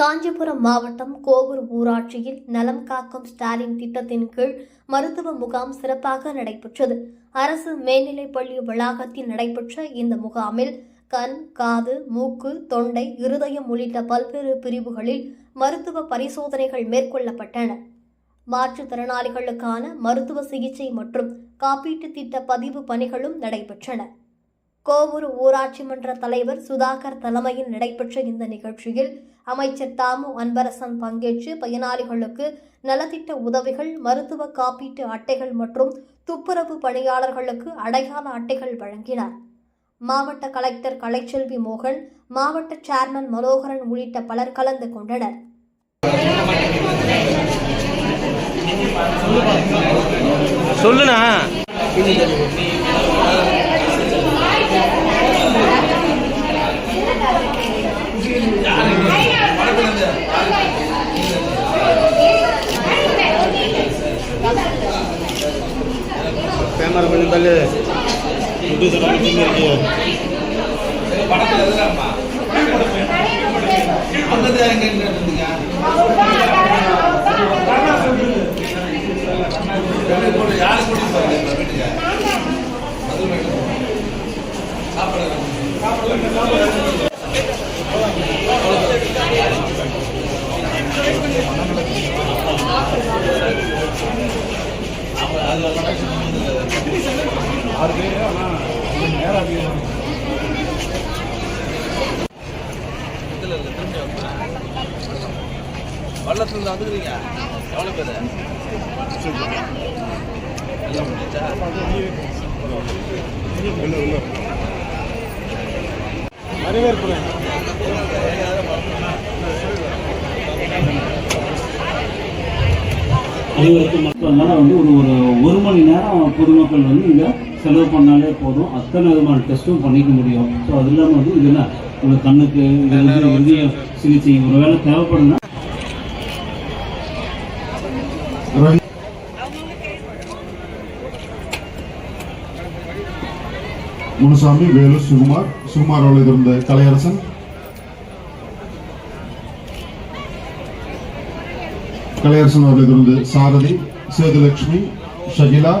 காஞ்சிபுரம் மாவட்டம் கோவூர் ஊராட்சியில் நலம் காக்கும் ஸ்டாலின் திட்டத்தின் கீழ் மருத்துவ முகாம் சிறப்பாக நடைபெற்றது. அரசு மேல்நிலைப் பள்ளி வளாகத்தில் நடைபெற்ற இந்த முகாமில் கண் காது மூக்கு தொண்டை இருதயம் உள்ளிட்ட பல்வேறு பிரிவுகளில் மருத்துவ பரிசோதனைகள் மேற்கொள்ளப்பட்டன. மாற்றுத்திறனாளிகளுக்கான மருத்துவ சிகிச்சை மற்றும் காப்பீட்டு திட்ட பதிவு பணிகளும் நடைபெற்றன. கோவூர் ஊராட்சி மன்ற தலைவர் சுதாகர் தலைமையில் நடைபெற்ற இந்த நிகழ்ச்சியில் அமைச்சர் தாமு அன்பரசன் பங்கேற்று பயனாளிகளுக்கு நலத்திட்ட உதவிகள் மருத்துவ காப்பீட்டு அட்டைகள் மற்றும் துப்புரவு பணியாளர்களுக்கு அடையாள அட்டைகள் வழங்கினார். மாவட்ட கலெக்டர் கலைச்செல்வி மோகன் மாவட்ட சேர்மன் மனோகரன் உள்ளிட்ட பலர் கலந்து கொண்டனர். சொல்லுண்ணா. இருந்தாலே புது தலைமுறை இருக்கு சாப்பிடுங்க கேமரா கொஞ்சம் தள்ளு பள்ளத்துல இருந்து வந்துக்கிறீங்க எவ்வளோ பேர் எல்லாம் முடிஞ்சா அனைவருக்கும் மக்கள்னால வந்து ஒரு ஒரு ஒரு மணி நேரம் பொதுமக்கள் வந்து இங்கே செலவு பண்ணாலே போதும். அத்தனை விதமான டெஸ்ட்டும் பண்ணிக்க முடியும். ஸோ அது இல்லாமல் வந்து இதில் உங்க கண்ணுக்கு இது வந்து இதய சிகிச்சை ஒருவேளை தேவைப்படும்னா முனுசாமி வேலு சுகுமார். சுகுமார் அவர்கள் இருந்த கலையரசன். கலையரசன் அவர்கள் சாரதி சேதுலட்சுமி ஷகிலா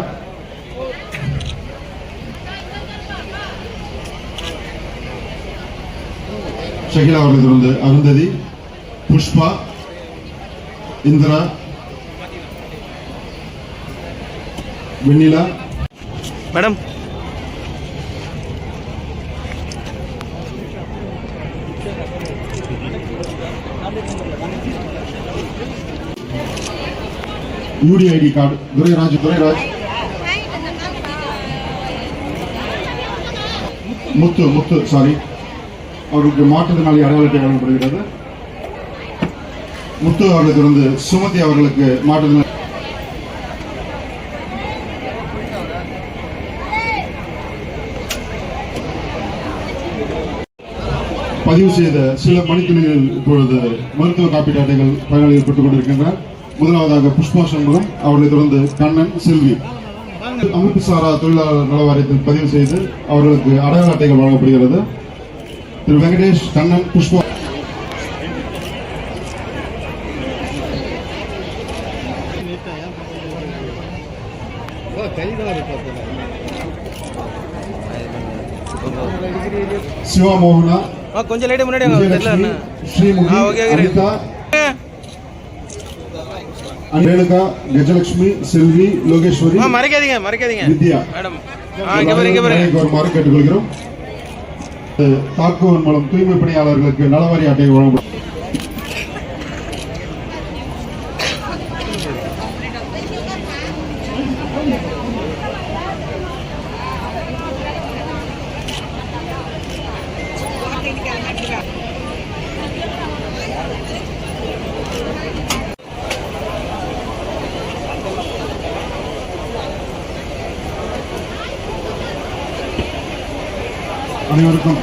ஷகிலா அவர்கள் Arundhathi Pushpa Indira Vennila. Madam. UDID card Durairaj Durairaj Muthu Muthu sorry அவருக்கு மாற்றுத்திறனாளி அடையாள அட்டை வழங்கப்படுகிறது முத்து அவர்களுக்கு வந்து சுமதி அவர்களுக்கு மாற்றுத்திறனாளி பதிவு செய்த சில மணித்துளிகள் இப்பொழுது மருத்துவ காப்பீட்டு அட்டைகள் பயனாளிகள் பெற்றுக் கொண்டிருக்கின்றனர் முதலாவதாக புஷ்பா சண்முகம் அவர்களை தொடர்ந்து கண்ணன் செல்வி. அமைப்பு சாரா தொழிலாளர் நல வாரியத்தில் பதிவு செய்து அவர்களுக்கு அடையாள அட்டைகள் வழங்கப்படுகிறது. திரு வெங்கடேஷ் கண்ணன் புஷ்பா. சிவா மோகனா ஆ கொஞ்சம் லைட்டாக முன்னாடி தெரியல ஆ, ஓகே, ஓகே. ரேணுகா கஜலட்சுமி செல்வி லோகேஸ்வரி மறைக்காதீங்க மறைக்காதீங்க. வித்யா. மேடம். வருமாறு கேட்டுக்கொள்கிறோம். தாக்குவன் மூலம் தூய்மை பணியாளர்களுக்கு நலவாரி அட்டை வழங்கப்படும். அனைவருக்கும்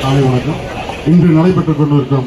காலை வணக்கம். இன்று நடைபெற்றுக் கொண்டிருக்கும்